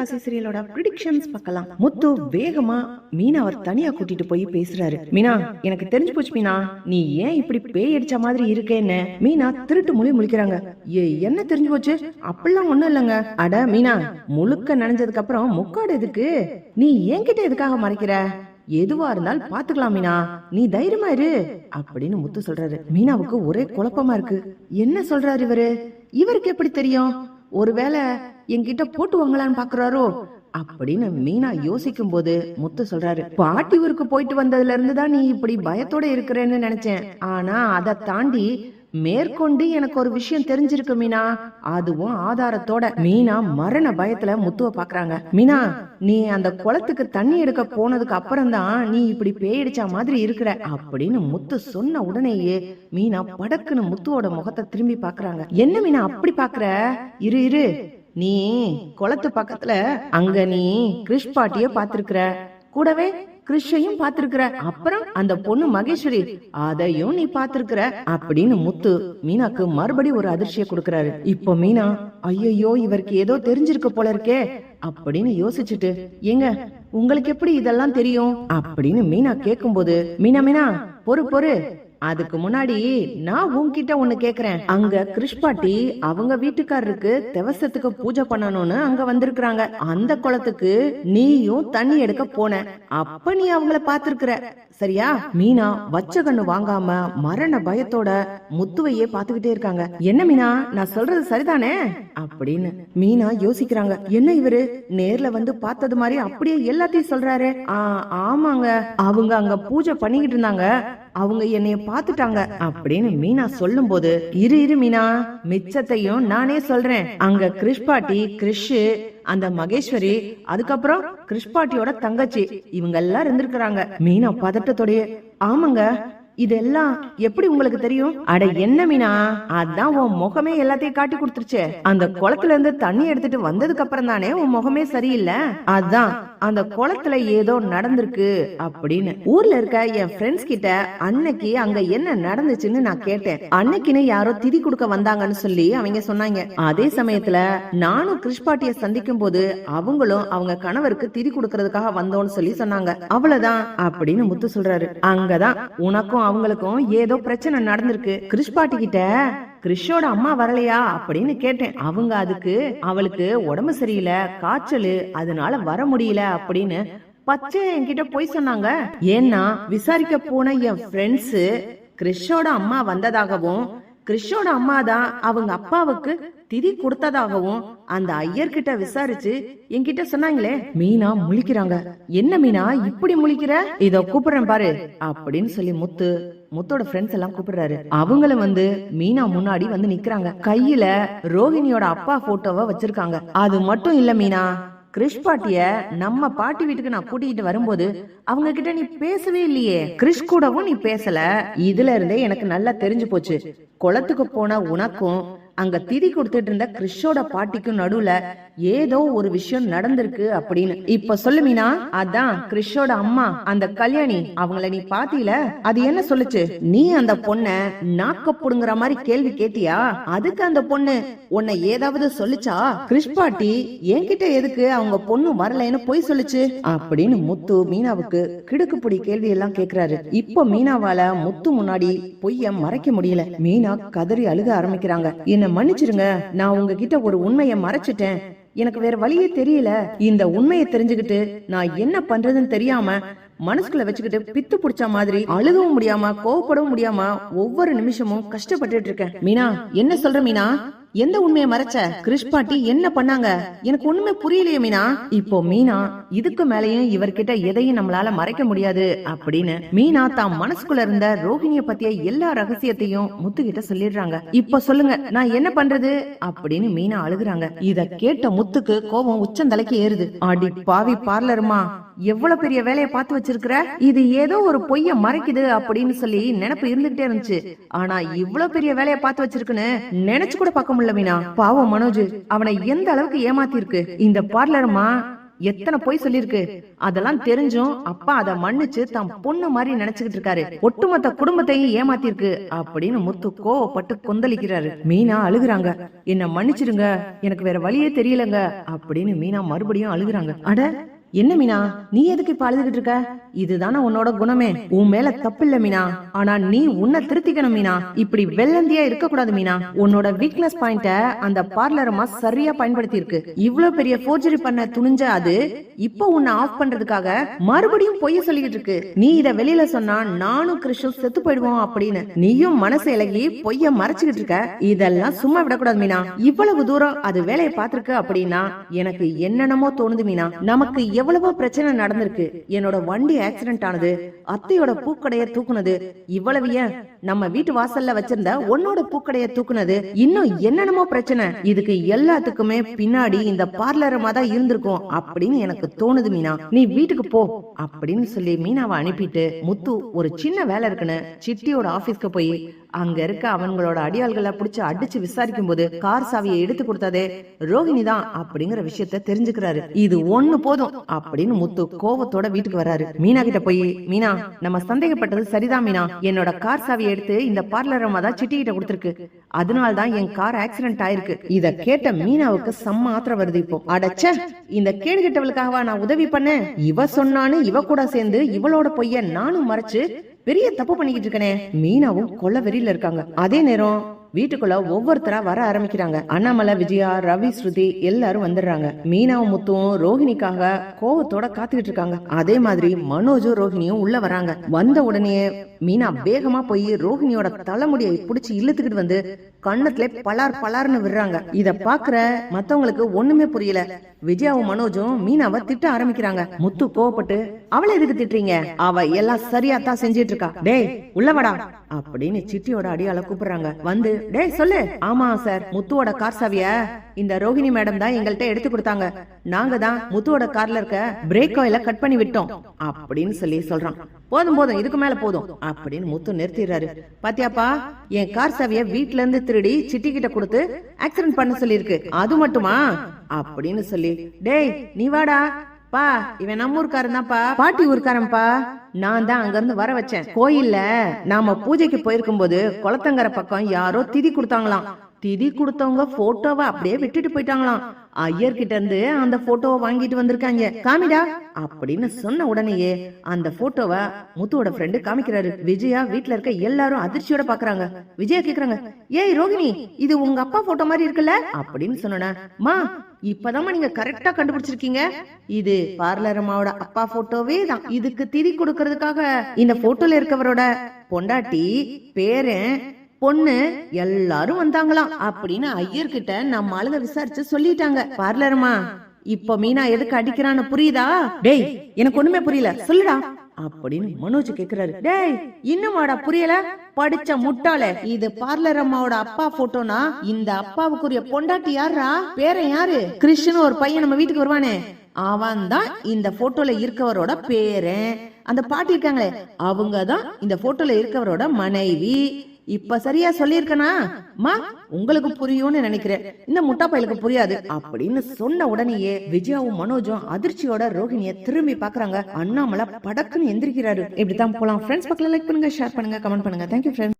ராசி சீரியலோட ப்ரிடிக்ஷன்ஸ் பார்க்கலாம். முத்து வேகமா மீனா அவர் தனியா கூட்டிட்டு போய் பேசுறாரு. மீனா எனக்கு தெரிஞ்சு போச்சு மீனா நீ ஏன் இப்படி பேய் அடிச்ச மாதிரி இருக்கேன்னு? மீனா திருட்டு மொழி முழிக்கிறாங்க. ஏ என்ன தெரிஞ்சு போச்சு? அப்படிலாம் ஒண்ணும் இல்லைங்க. அட மீனா முழுக்க நனைஞ்சதுக்கு அப்புறம் முக்காடு எதுக்கு? நீ என்கிட்ட எதுக்காக மறைக்கிற? எதுவா இருந்தாலும் பாத்துக்கலாம் மீனா. நீ தைரியமா இரு அப்படின்னு முத்து சொல்றாரு. மீனாவுக்கு ஒரே குழப்பமா இருக்கு. என்ன சொல்றாரு இவரு? இவருக்கு எப்படி தெரியும்? ஒருவேளை என்கிட்ட போட்டு வாங்கலான்னு பாக்குறாரோ? அப்படின்னு மீனா யோசிக்கும் போது முத்து சொல்றாரு பாட்டி ஊருக்கு போயிட்டு வந்ததுல இருந்து தான் நீ இப்படி பயத்தோட இருக்கிறேன்னு நினைச்சேன். ஆனா அதை தாண்டி மேற்கொண்டு எனக்கு ஒரு விஷயம் தெரிஞ்சிருக்கு மீனா. அதுவும் ஆதாரத்தோட. மீனா மரண பயத்துல முத்துவ பாக்குறாங்க மீனா நீ அந்த குளத்துக்கு தண்ணி எடுக்க போனதுக்கு அப்புறம் தான் நீ இப்படி பேயடிச்ச மாதிரி இருக்கிற. அப்படின்னு முத்து சொன்ன உடனேயே மீனா படக்குன்னு முத்துவோட முகத்தை திரும்பி பாக்குறாங்க என்ன மீனா அப்படி பாக்குற? இரு இரு. நீ குளத்து பக்கத்துல அங்க நீ கிறிஷ் பாட்டிய பாத்திருக்கிற கூடவே கிறிஷையும் பாத்திருக்கிற அப்புறம் அந்த பொண்ணு மகேஸ்வரி அதையும் நீ பாத்திருக்கிற அப்படின்னு முத்து மீனாக்கு மறுபடி ஒரு அதிர்ச்சியை கொடுக்கறாரு. இப்போ மீனா ஐயோ இவருக்கு ஏதோ தெரிஞ்சிருக்க போல இருக்கே அப்படின்னு யோசிச்சுட்டு ஏங்க உங்களுக்கு எப்படி இதெல்லாம் தெரியும்? அப்படின்னு மீனா கேக்கும்போது மீனா மீனா பொறு பொறு அதுக்கு முன்னாடி நான் உன்கிட்ட ஒண்ணு கேக்குறேன். அங்க கிருஷ்பாட்டி அவங்க வீட்டுக்காரருக்கு தெவசத்துக்கு பூஜை பண்ணணும்னு அங்க வந்திருக்காங்க அந்த குளத்துக்கு நீயும் தண்ணி எடுக்க போன. அப்ப நீ அவங்கள பாத்துருக்குற சரியா? மீனா வச்ச கண்ணு வாங்காம மரண பயத்தோட முத்துவையே பாத்துக்கிட்டே இருக்காங்க. என்ன மீனா? நான் சொல்றது சரிதானே? அப்படின்னு மீனா யோசிக்கிறாங்க. என்ன இவரு? நேர்ல வந்து பார்த்தது மாதிரி அப்படியே எல்லாத்தையும் சொல்றாரு. ஆ ஆமாங்க. அவங்க அங்க பூஜை பண்ணிக்கிட்டு இருந்தாங்க. அவங்க என்னைய பாத்துட்டாங்க அப்படின்னு மீனா சொல்லும் போது இரு இரு மீனா மிச்சத்தையும் நானே சொல்றேன். அங்க கிறிஷ் பாட்டி கிறிஷ் அந்த மகேஸ்வரி அதுக்கப்புறம் கிறிஷ் பாட்டியோட தங்கச்சி இவங்க எல்லாம் இருந்திருக்கிறாங்க. மீனா பதட்டத்தோடயே ஆமாங்க இதெல்லாம் எப்படி உங்களுக்கு தெரியும்? அட என்ன மீனா? அதான் உன் முகமே எல்லாத்தையும் காட்டி கொடுத்துருச்சு. அந்த குளத்துல இருந்து தண்ணி எடுத்துட்டு வந்ததுக்கு அப்புறம் தானே உன் முகமே சரியில்லை? அதான் அந்த குளத்துல ஏதோ நடந்திருக்கு அப்படின்னு. ஊர்ல இருக்க என் ஃப்ரெண்ட்ஸ் கிட்ட அன்னைக்கு அங்க என்ன நடந்துச்சுன்னு நான் கேட்டேன். அன்னைக்குன்னு யாரோ திதி கொடுக்க வந்தாங்கன்னு சொல்லி அவங்க சொன்னாங்க. அதே சமயத்துல நானும் கிருஷ்பாட்டிய சந்திக்கும் போது அவங்களும் அவங்க கணவருக்கு திதி கொடுக்கறதுக்காக வந்தோம்னு சொல்லி சொன்னாங்க. அவ்வளவுதான் அப்படின்னு முத்து சொல்றாரு. அங்கதான் உனக்கும் அவங்களுக்கும் ஏதோ பிரச்சனை நடந்திருக்கு. கிருஷ்பாட்டி கிட்ட கிறிஷோட அம்மா வரலையா? அப்படின்னு கேட்டேன். அவங்க அதுக்கு அவளுக்கு உடம்பு சரியில்லை காய்ச்சல் அதனால வர முடியல அப்படின்னு பச்சை என்கிட்ட போய் சொன்னாங்க. ஏன்னா விசாரிக்க போன என் ஃப்ரெண்ட்ஸ் கிறிஷோட அம்மா வந்ததாகவும் கிறிஷோட அம்மா தான் அவங்க அப்பாவுக்கு திதி கொடுத்ததாகவும் அந்த ஐயர்கிட்ட விசாரிச்சு என்கிட்ட சொன்னாங்களே மீனா முழிக்கிறாங்க. என்ன மீனா? இப்படி முழிக்கிற? இத கூப்பிடுறேன் பாரு அப்படின்னு சொல்லி முத்து முத்தோட ஃப்ரெண்ட்ஸ் எல்லாம் கூப்பிடுறாரு. அவங்களும் வந்து மீனா முன்னாடி வந்து நிக்கிறாங்க. கையில ரோஹிணியோட அப்பா போட்டோவை வச்சிருக்காங்க. அது மட்டும் இல்ல மீனா கிறிஷ் பாட்டிய நம்ம பாட்டி வீட்டுக்கு நான் கூட்டிகிட்டு வரும்போது அவங்க கிட்ட நீ பேசவே இல்லையே. கிறிஷ் கூடவும் நீ பேசல. இதுல இருந்தே எனக்கு நல்லா தெரிஞ்சு போச்சு. குளத்துக்கு போன உனக்கும் அங்க திதி கொடுத்துட்டு இருந்த கிறிஷோட பாட்டிக்கும் நடுவுல ஏதோ ஒரு விஷயம் நடந்திருக்கு அப்படின்னு. இப்ப சொல்லு மீனா. அதான் கிறிஷோட அம்மா அந்த கல்யாணி. அவங்கள நீ பாத்தீல? அது என்ன சொல்லுச்சு? நீ அந்த பொண்ண நாக்க புடுங்குற மாதிரி கேள்வி கேட்டியா? அதுக்கு அந்த பொண்ணு உன்னை ஏதாவது சொல்லுச்சா? கிறிஷ் பாட்டி என்கிட்ட எதுக்கு அவங்க பொண்ணு வரலைன்னு போய் சொல்லுச்சு? அப்படின்னு முத்து மீனாவுக்கு கிடுக்குப்பிடி கேள்வி எல்லாம் கேக்குறாரு. இப்போ மீனாவால முத்து முன்னாடி பொய்ய மறைக்க முடியல. மீனா கதறி அழுக ஆரம்பிக்கிறாங்க. என்ன மன்னிச்சிருங்க. நான் உங்ககிட்ட ஒரு உண்மையை மறைச்சிட்டேன். எனக்கு வேற வழியே தெரியல. இந்த உண்மையை தெரிஞ்சுக்கிட்டு நான் என்ன பண்றதுன்னு தெரியாம மனசுக்குள்ள வச்சுக்கிட்டு பித்து புடிச்ச மாதிரி அழுகவும் முடியாம கோவப்படவும் முடியாம ஒவ்வொரு நிமிஷமும் கஷ்டப்பட்டுட்டு இருக்கேன். மீனா என்ன சொல்ற மீனா? எந்த உண்மையை மறைச்ச? கிறிஷ் பாட்டி என்ன பண்ணாங்க? எனக்கு ஒண்ணுமே புரியலையே மீனா. இப்போ மீனா இதுக்கு மேலயும் இவர்கிட்ட எதையும் நம்மளால மறைக்க முடியாது அப்படின்னு மீனா தான் மனசுக்குள்ள இருந்த ரோஹிணிய பத்திய எல்லா ரகசியத்தையும் முத்துக்கிட்ட சொல்லிடுறாங்க. இப்ப சொல்லுங்க நான் என்ன பண்றது? அப்படின்னு மீனா அழுகுறாங்க. இத கேட்ட முத்துக்கு கோபம் உச்சந்தலைக்கு ஏறுது. அடி பாவி பார்லருமா எவ்வளவு பெரிய வேலையை பார்த்து வச்சிருக்கிற? இது ஏதோ ஒரு பொய்ய மறைக்குது அப்படின்னு சொல்லி நினைப்பு இருந்துகிட்டே இருந்துச்சு. ஆனா இவ்வளவு பெரிய வேலையை பார்த்து வச்சிருக்குன்னு நினைச்சு கூட பார்க்க முடியல மீனா பாவம் மனோஜ் அவனை எந்த அளவுக்கு ஏமாத்தி இருக்கு இந்த பார்லருமா எத்தனை பொய் சொல்லிருக்கு அதெல்லாம் தெரிஞ்சும் அப்பா அதை மன்னிச்சு தம் பொண்ணு மாதிரி நினைச்சுக்கிட்டு இருக்காரு. ஒட்டுமொத்த குடும்பத்தையும் ஏமாத்திருக்கு அப்படின்னு முத்து கோவப்பட்டு கொந்தளிக்கிறாரு. மீனா அழுகுறாங்க. என்ன மன்னிச்சிருங்க. எனக்கு வேற வழியே தெரியலங்க. அப்படின்னு மீனா மறுபடியும் அழுகுறாங்க. அட என்ன மீனா? நீ எதுக்கு இப்ப அழுதுகிட்டு இருக்க? இதுதானே உன்னோட குணமே. உன் மேல தப்பு இல்ல மீனா. ஆனா நீ உன்னை திருத்திக்கணும் மீனா. இப்படி வெள்ளந்தியா இருக்க கூடாது மீனா. உன்னோட வீக்னஸ் பாயிண்ட அந்த பார்லரமா சரியா பயன்படுத்தி இருக்கு இவ்வளவு பெரிய போர்ஜரி பண்ண துணிஞ்ச அது இப்போ உன்னை ஆஃப் பண்றதுக்காக மறுபடியும் பொய்ய சொல்லிக்கிட்டு இருக்கு. நீ இத வெளியில சொன்னா நானும் கிறிஷும் செத்து போயிடுவோம் அப்படின்னு நீயும் மனசு இலகி பொய்ய மறைச்சுக்கிட்டு இருக்க. இதெல்லாம் சும்மா விடக்கூடாது மீனா. இவ்வளவு தூரம் அது வேலையை பார்த்திருக்கு அப்படின்னா எனக்கு என்னென்னமோ தோணுது மீனா. நமக்கு எவ்வளவோ பிரச்சனை நடந்திருக்கு. என்னோட வண்டி ஆக்சிடென்ட் ஆனது அத்தையோட பூக்கடைய தூக்குனது இவ்வளவு ஏன்? நம்ம வீட்டு வாசல்ல வச்சிருந்த உன்னோட பூக்கடைய தூக்குனது இன்னும் என்னென்னமோ பிரச்சனை. இதுக்கு எல்லாத்துக்குமே பின்னாடி இந்த பார்லரமா தான் இருந்திருக்கும் அப்படின்னு எனக்கு தோணுது மீனா. நீ வீட்டுக்கு போ அப்படின்னு சொல்லி மீனாவை அனுப்பிட்டு முத்து ஒரு சின்ன வேலை இருக்குன்னு சிட்டியோட ஆபீஸ்க்கு போய் அங்க இருக்க அவங்களோட அடியாள்களை புடிச்சு அடிச்சு விசாரிக்கும் போது கார் சாவியை எடுத்து கொடுத்ததே ரோஹிணி தான் அப்படிங்கிற விஷயத்த தெரிஞ்சுக்கிறாரு. இது ஒண்ணு போதும் அப்படின்னு முத்து கோவத்தோட வீட்டுக்கு வராரு மீனா கிட்ட போய் மீனா நம்ம சந்தேகப்பட்டது சரிதான் மீனா. என்னோட கார் சாவியை எடுத்து இந்த பார்லர் அம்மா தான் சிட்டி கிட்ட கொடுத்துருக்கு. அதனால தான் என் கார் ஆக்சிடென்ட் ஆயிருக்கு. இத கேட்ட மீனாவுக்கு செம்ம ஆத்திரம் வருது இப்போ. அடச்ச இந்த கேடுகிட்டவளுக்காகவா நான் உதவி பண்ணேன்? இவ சொன்னான்னு இவ கூட சேர்ந்து இவளோட பொய்ய நானும் மறைச்சு பெரிய தப்பு பண்ணிக்கிட்டு இருக்கனே. மீனாவும் கொள்ள வெறியில இருக்காங்க. அதே நேரம் வீட்டுக்குள்ள ஒவ்வொருத்தரா வர ஆரம்பிக்கிறாங்க. அண்ணாமலை விஜயா ரவி ஸ்ருதி எல்லாரும் வந்துடுறாங்க. மீனாவும் முத்துவும் ரோஹிணிக்காக கோவத்தோட காத்துக்கிட்டு இருக்காங்க. அதே மாதிரி மனோஜும் ரோஹிணியும் உள்ள வராங்க. வந்த உடனே மீனா வேகமா போய் ரோஹிணியோட தலைமுடியை பிடிச்சி இழுத்துக்கிட்டு வந்து கண்ணத்துல பலார் பலார்னு விடுறாங்க. இத பாக்குற மத்தவங்களுக்கு ஒண்ணுமே புரியல. விஜயாவும் மனோஜும் மீனாவை திட்ட ஆரம்பிக்கிறாங்க. முத்து கோவப்பட்டு அவளை எதுக்கு திட்டுறீங்க? அவ எல்லாம் சரியா தான் செஞ்சிட்டு இருக்கா. டேய் உள்ளவடா அப்படின்னு சிட்டியோட அடியால கூப்பிடுறாங்க. வந்து டேய் சொல்லு. ஆமா சார். முத்துவோட கார் சாவிய இந்த ரோஹிணி மேடம் தான் எங்கள்கிட்ட எடுத்து கொடுத்தாங்க. நாங்க தான் முத்துவோட கார்ல இருக்க பிரேக் ஆயில கட் பண்ணி விட்டோம் அப்படின்னு சொல்லி சொல்றான். போதும் போதும் இதுக்கு மேல போதும். அப்படின்னு முத்து நிறுத்திடுறாரு. பாத்தியாப்பா என் கார் சாவிய வீட்ல இருந்து திருடி சிட்டி கிட்ட கொடுத்து ஆக்சிடென்ட் பண்ண சொல்லிருக்கு அது மட்டுமா? அப்படின்னு சொல்லி. டேய் நீ வாடா. பா இவன் நம்ம ஊருக்காரன்தான்ப்பா. பாட்டி ஊருக்காரன்ப்பா. நான் தான் அங்க இருந்து வர வச்சேன். கோயில்ல நாம பூஜைக்கு போயிருக்கும் போது குளத்தங்கர பக்கம் யாரோ திதி கொடுத்தாங்களாம். திதி கொடுத்தவங்க போட்டோவை அப்படியே விட்டுட்டு போயிட்டாங்களாம். ஐயர் கிட்ட இருந்து அந்த போட்டோவை வாங்கிட்டு வந்திருக்காங்க. காமிடா அப்படின்னு சொன்ன உடனேயே அந்த போட்டோவை முத்துவோட ஃப்ரெண்டு காமிக்கிறாரு. விஜயா வீட்ல இருக்க எல்லாரும் அதிர்ச்சியோட பாக்குறாங்க. விஜயா கேக்குறாங்க ஏய் ரோகிணி இது உங்க அப்பா போட்டோ மாதிரி இருக்குல்ல? அப்படின்னு சொன்னேன் மா இப்பதாம்மா நீங்க கரெக்டா கண்டுபிடிச்சிருக்கீங்க. இது பார்லர் அம்மாவோட அப்பா போட்டோவே தான். இதுக்கு திதி கொடுக்கறதுக்காக இந்த போட்டோல இருக்கவரோட பொண்டாட்டி பேரன் பொண்ணு எல்லாரும் வந்தாங்களாம். அப்படின்னு ஐயர்கிட்ட நம்ம ஆளுங்க விசாரிச்சு சொல்லிட்டாங்க. பார்லருமா இப்ப மீனா எதுக்கு அடிக்கிறான்னு புரியுதா? டேய் எனக்கு ஒண்ணுமே புரியல. சொல்லுடா. அப்படின்னு மனோஜ் கேக்குறாரு. டேய் இன்னுமாடா புரியல? படிச்ச முட்டாளே. இது பார்லர் அம்மாவோட அப்பா போட்டோனா இந்த அப்பாவுக்குரிய பொண்டாட்டி யாரா பேரன் யாரு? கிருஷ்ணன் ஒரு பையன் நம்ம வீட்டுக்கு வருவானே. அவன் தான் இந்த போட்டோல இருக்கவரோட பேரன். அந்த பாட்டி இருக்காங்களே அவங்க தான் இந்த போட்டோல இருக்கவரோட மனைவி. இப்ப சரியா சொல்லியிருக்கனா? மா உங்களுக்கு புரியும்னு நினைக்கிறேன். இந்த முட்டா பயலுக்கு புரியாது. அப்படின்னு சொன்ன உடனேயே விஜயாவும் மனோஜும் அதிர்ச்சியோட ரோஹிணிய திரும்பி பாக்குறாங்க அண்ணாமலை படக்குன்னு எந்திரிக்கிறாரு. இப்படிதான் போலாம். ஃப்ரெண்ட்ஸ் பக்கத்துல லைக் பண்ணுங்க ஷேர் பண்ணுங்க கமெண்ட் பண்ணுங்க. Thank you friends